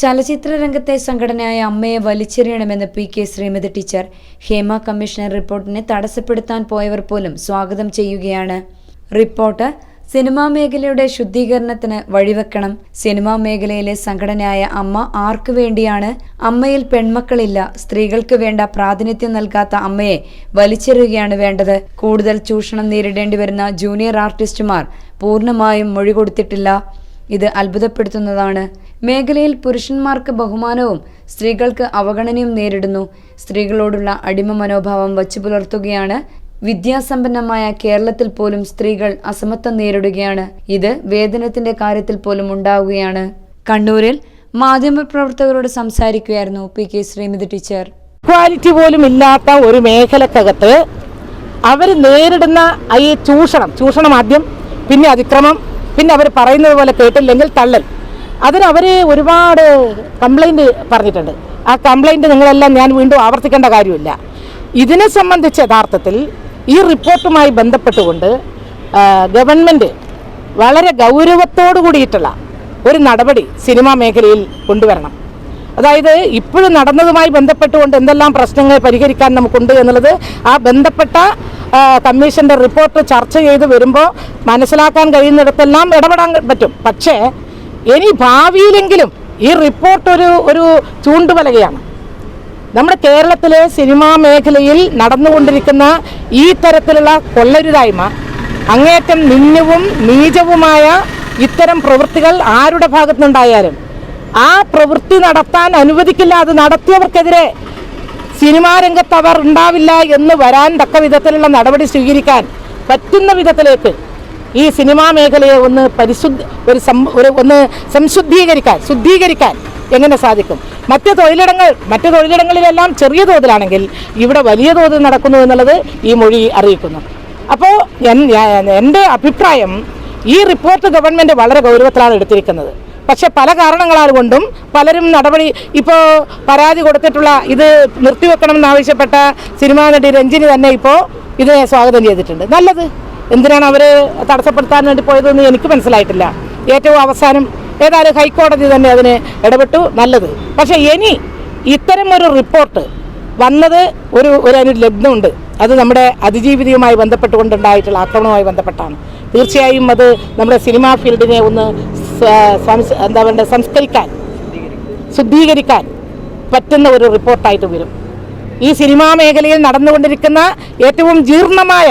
ചലച്ചിത്ര രംഗത്തെ സംഘടനയായ അമ്മയെ വലിച്ചെറിയണമെന്ന് P K Sreemathi teacher. Hema commissioner റിപ്പോർട്ടിനെ തടസ്സപ്പെടുത്താൻ പോയവർ പോലും സ്വാഗതം ചെയ്യുകയാണ്. റിപ്പോർട്ട് സിനിമാ മേഖലയുടെ ശുദ്ധീകരണത്തിന് വഴിവെക്കണം. സിനിമാ മേഖലയിലെ സംഘടനയായ അമ്മ ആർക്കു വേണ്ടിയാണ്? അമ്മയിൽ പെൺമക്കളില്ല സ്ത്രീകൾക്ക് വേണ്ട പ്രാതിനിധ്യം നൽകാത്ത അമ്മയെ വലിച്ചെറിയുകയാണ് വേണ്ടത്. കൂടുതൽ ചൂഷണം നേരിടേണ്ടി വരുന്ന ജൂനിയർ ആർട്ടിസ്റ്റുമാർ പൂർണമായും മൊഴി കൊടുത്തിട്ടില്ല. ഇത് അത്ഭുതപ്പെടുത്തുന്നതാണ്. മേഖലയിൽ പുരുഷന്മാർക്ക് ബഹുമാനവും സ്ത്രീകൾക്ക് അവഗണനയും നേരിടുന്നു. സ്ത്രീകളോടുള്ള അടിമ മനോഭാവം വച്ചു പുലർത്തുകയാണ്. വിദ്യാസമ്പന്നമായ കേരളത്തിൽ പോലും സ്ത്രീകൾ അസമത്വം നേരിടുകയാണ്. ഇത് വേതനത്തിന്റെ കാര്യത്തിൽ പോലും ഉണ്ടാവുകയാണ്. കണ്ണൂരിൽ മാധ്യമപ്രവർത്തകരോട് സംസാരിക്കുകയായിരുന്നു P K Sreemathi teacher. Quality പോലും ഇല്ലാത്ത ഒരു മേഖലക്കകത്ത് അവർ നേരിടുന്ന ഈ ചൂഷണം ചൂഷണം ആദ്യം പിന്നെ അതിക്രമം പിന്നെ അവർ പറയുന്നത് പോലെ കേട്ടില്ലെങ്കിൽ തള്ളൽ. അതിന് അവർ ഒരുപാട് കംപ്ലൈന്റ് പറഞ്ഞിട്ടുണ്ട്. ആ കംപ്ലൈന്റ് നിങ്ങളെല്ലാം ഞാൻ വീണ്ടും ആവർത്തിക്കേണ്ട കാര്യമില്ല. ഇതിനെ സംബന്ധിച്ച് യഥാർത്ഥത്തിൽ ഈ റിപ്പോർട്ടുമായി ബന്ധപ്പെട്ടുകൊണ്ട് ഗവൺമെന്റ് വളരെ ഗൗരവത്തോടു കൂടിയിട്ടുള്ള ഒരു നടപടി സിനിമാ മേഖലയിൽ കൊണ്ടുവരണം. അതായത് ഇപ്പോഴും നടന്നതുമായി ബന്ധപ്പെട്ടുകൊണ്ട് എന്തെല്ലാം പ്രശ്നങ്ങൾ പരിഹരിക്കാൻ നമുക്കുണ്ട് എന്നുള്ളത് ആ ബന്ധപ്പെട്ട ആ, കമ്മീഷന്റെ റിപ്പോർട്ട് ചർച്ച ചെയ്ത് വരുമ്പോൾ മനസ്സിലാക്കാൻ കഴിയുന്നിടത്തെല്ലാം ഇടപെടാൻ പറ്റും. പക്ഷേ ഇനി ഭാവിയിലെങ്കിലും ഈ റിപ്പോർട്ട് ഒരു ഒരു ചൂണ്ടുപലകയാണ് നമ്മുടെ കേരളത്തിലെ സിനിമാ മേഖലയിൽ നടന്നുകൊണ്ടിരിക്കുന്ന ഈ തരത്തിലുള്ള കൊള്ളരുതായ്മ അങ്ങേറ്റം നിന്നവും നീചവുമായ ഇത്തരം പ്രവൃത്തികൾ ആരുടെ ഭാഗത്തുനിന്നുണ്ടായാലും ആ പ്രവൃത്തി നടത്താൻ അനുവദിക്കില്ല അത് നടത്തിയവർക്കെതിരെ സിനിമാ രംഗത്ത് അവർ ഉണ്ടാവില്ല എന്ന് വരാൻ തക്ക വിധത്തിലുള്ള നടപടി സ്വീകരിക്കാൻ പറ്റുന്ന വിധത്തിലേക്ക് ഈ സിനിമാ മേഖലയെ ഒന്ന് പരിശുദ്ധ ഒരു സം ഒരു ഒന്ന് സംശുദ്ധീകരിക്കാൻ ശുദ്ധീകരിക്കാൻ എങ്ങനെ സാധിക്കും? മറ്റ് തൊഴിലിടങ്ങൾ മറ്റ് തൊഴിലിടങ്ങളിലെല്ലാം ചെറിയ തോതിലാണെങ്കിൽ ഇവിടെ വലിയ തോതിൽ നടക്കുന്നു എന്നുള്ളത് ഈ മൊഴി അറിയിക്കുന്നു. അപ്പോൾ എന്റെ അഭിപ്രായം ഈ റിപ്പോർട്ട് ഗവൺമെന്റ് വളരെ ഗൗരവത്തിലാണ് എടുത്തിരിക്കുന്നത്. പക്ഷെ പല കാരണങ്ങളാൽ കൊണ്ടും പലരും നടപടി ഇപ്പോൾ പരാതി കൊടുത്തിട്ടുള്ള ഇത് നിർത്തിവെക്കണമെന്നാവശ്യപ്പെട്ട സിനിമാ നടി രഞ്ജിനി തന്നെ ഇപ്പോൾ ഇതിനെ സ്വാഗതം ചെയ്തിട്ടുണ്ട്. നല്ലത്. എന്തിനാണ് അവർ തടസ്സപ്പെടുത്താൻ വേണ്ടി പോയതെന്ന് എനിക്ക് മനസ്സിലായിട്ടില്ല. ഏറ്റവും അവസാനം ഏതായാലും ഹൈക്കോടതി തന്നെ അതിന് ഇടപെട്ടു. നല്ലത്. പക്ഷേ ഇനി ഇത്തരം ഒരു റിപ്പോർട്ട് വന്നത് ഒരു ഒരു അതിന് ലഗ്നമുണ്ട് അത് നമ്മുടെ അതിജീവിതയുമായി ബന്ധപ്പെട്ടുകൊണ്ടുണ്ടായിട്ടുള്ള ആക്രമണവുമായി ബന്ധപ്പെട്ടാണ്. തീർച്ചയായും അത് നമ്മുടെ സിനിമാ ഫീൽഡിനെ ഒന്ന് എന്താ പറയുക സംസ്കരിക്കാൻ ശുദ്ധീകരിക്കാൻ പറ്റുന്ന ഒരു റിപ്പോർട്ടായിട്ട് വരും. ഈ സിനിമാ മേഖലയിൽ നടന്നുകൊണ്ടിരിക്കുന്ന ഏറ്റവും ജീർണമായ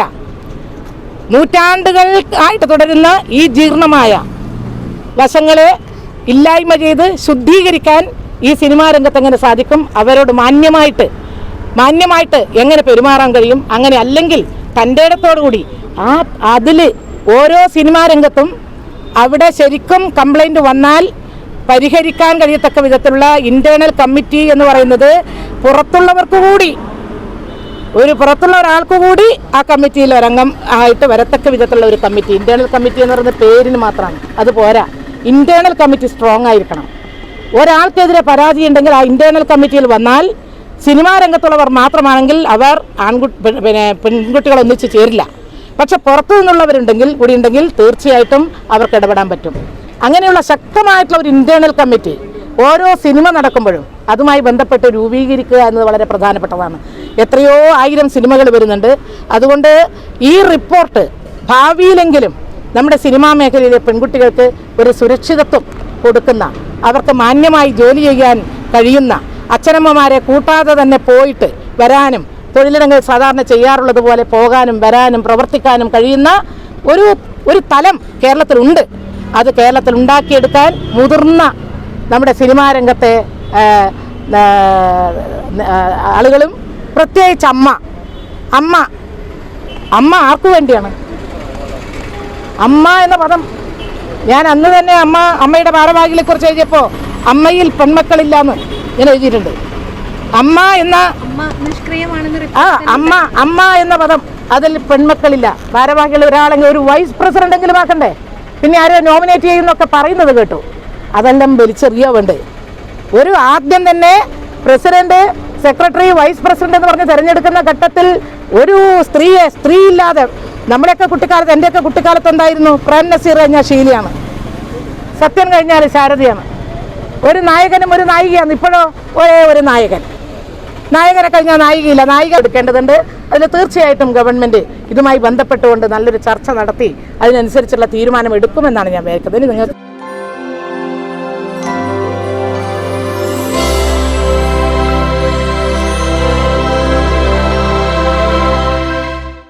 നൂറ്റാണ്ടുകൾ ആയിട്ട് തുടരുന്ന ഈ ജീർണമായ വശങ്ങളെ ഇല്ലായ്മ ചെയ്ത് ശുദ്ധീകരിക്കാൻ ഈ സിനിമാ രംഗത്ത് എങ്ങനെ സാധിക്കും? അവരോട് മാന്യമായിട്ട് മാന്യമായിട്ട് എങ്ങനെ പെരുമാറാൻ കഴിയും? അങ്ങനെ അല്ലെങ്കിൽ തന്റെ ഇടത്തോടുകൂടി ആ അതിൽ ഓരോ സിനിമാ രംഗത്തും അവിടെ ശരിക്കും കംപ്ലൈന്റ് വന്നാൽ പരിഹരിക്കാൻ കഴിയത്തക്ക വിധത്തിലുള്ള ഇന്റേണൽ കമ്മിറ്റി എന്ന് പറയുന്നത് പുറത്തുള്ളവർക്ക് കൂടി ഒരു പുറത്തുള്ള ഒരാൾക്ക് കൂടി ആ കമ്മിറ്റിയിൽ ഒരംഗം ആയിട്ട് വരത്തക്ക വിധത്തിലുള്ള ഒരു കമ്മിറ്റി ഇന്റേണൽ കമ്മിറ്റി എന്ന് പറയുന്ന പേരിന് മാത്രമാണ്. അത് പോരാ. ഇന്റേണൽ കമ്മിറ്റി സ്ട്രോങ് ആയിരിക്കണം. ഒരാൾക്കെതിരെ പരാതി ഉണ്ടെങ്കിൽ ആ ഇന്റേണൽ കമ്മിറ്റിയിൽ വന്നാൽ സിനിമാ രംഗത്തുള്ളവർ മാത്രമാണെങ്കിൽ അവർ ആൺകുട്ടി പിന്നെ പെൺകുട്ടികളൊന്നിച്ച് ചേരില്ല. പക്ഷെ പുറത്തു നിന്നുള്ളവരുണ്ടെങ്കിൽ കൂടി ഉണ്ടെങ്കിൽ തീർച്ചയായിട്ടും അവർക്ക് ഇടപെടാൻ പറ്റും. അങ്ങനെയുള്ള ശക്തമായിട്ടുള്ള ഒരു ഇന്റേണൽ കമ്മിറ്റി ഓരോ സിനിമ നടക്കുമ്പോഴും അതുമായി ബന്ധപ്പെട്ട് രൂപീകരിക്കുക എന്നത് വളരെ പ്രധാനപ്പെട്ടതാണ്. എത്രയോ ആയിരം സിനിമകൾ വരുന്നുണ്ട്. അതുകൊണ്ട് ഈ റിപ്പോർട്ട് ഭാവിയിലെങ്കിലും നമ്മുടെ സിനിമാ മേഖലയിലെ പെൺകുട്ടികൾക്ക് ഒരു സുരക്ഷിതത്വം കൊടുക്കുന്ന അവർക്ക് മാന്യമായി ജോലി ചെയ്യാൻ കഴിയുന്ന അച്ഛനമ്മമാരെ കൂട്ടാതെ തന്നെ പോയിട്ട് വരാനും തൊഴിലിടങ്ങൾ സാധാരണ ചെയ്യാറുള്ളത് പോലെ പോകാനും വരാനും പ്രവർത്തിക്കാനും കഴിയുന്ന ഒരു ഒരു തലം കേരളത്തിലുണ്ട്. അത് കേരളത്തിൽ ഉണ്ടാക്കിയെടുക്കാൻ മുതിർന്ന നമ്മുടെ സിനിമാ രംഗത്തെ ആളുകളും പ്രത്യേകിച്ച് അമ്മ അമ്മ അമ്മ ആർക്കു വേണ്ടിയാണ്? അമ്മ എന്ന പദം. ഞാൻ അന്ന് തന്നെ അമ്മ അമ്മയുടെ ഭാരവാഹികളെ കുറിച്ച് എഴുതിയപ്പോൾ അമ്മയിൽ പെൺമക്കളില്ല എന്ന് ഞാൻ എഴുതിയിട്ടുണ്ട്. അമ്മ എന്ന ആ അമ്മ അമ്മ എന്ന പദം അതിൽ പെൺമക്കളില്ല. ഭാരവാഹികൾ ഒരാളെങ്കിൽ ഒരു വൈസ് പ്രസിഡന്റ് എങ്കിലും ആക്കണ്ടേ? പിന്നെ ആരോ നോമിനേറ്റ് ചെയ്യുന്നൊക്കെ പറയുന്നത് കേട്ടു. അതെല്ലാം വലിച്ചെറിയോ വേണ്ടേ ഒരു ആദ്യം തന്നെ പ്രസിഡന്റ് സെക്രട്ടറി വൈസ് പ്രസിഡന്റ് എന്ന് പറഞ്ഞ് തിരഞ്ഞെടുക്കുന്ന ഘട്ടത്തിൽ ഒരു സ്ത്രീയെ സ്ത്രീ ഇല്ലാതെ നമ്മുടെയൊക്കെ കുട്ടിക്കാലത്ത് എന്റെയൊക്കെ കുട്ടിക്കാലത്ത് എന്തായിരുന്നു? പ്രേം നസീർ കഴിഞ്ഞ ഷീലയാണ് സത്യം കഴിഞ്ഞാൽ ശാരദയാണ്. ഒരു നായകനും ഒരു നായികയാണ്. ഇപ്പോഴോ ഒരേ ഒരു നായകൻ. നായകനെ കഴിഞ്ഞാൽ നായികയില്ല നായിക എടുക്കേണ്ടതുണ്ട്. അതിൽ തീർച്ചയായിട്ടും ഗവൺമെന്റ് ഇതുമായി ബന്ധപ്പെട്ടുകൊണ്ട് നല്ലൊരു ചർച്ച നടത്തി അതിനനുസരിച്ചുള്ള തീരുമാനം എടുക്കുമെന്നാണ് ഞാൻ വിചാരിക്കുന്നത്. നിങ്ങൾ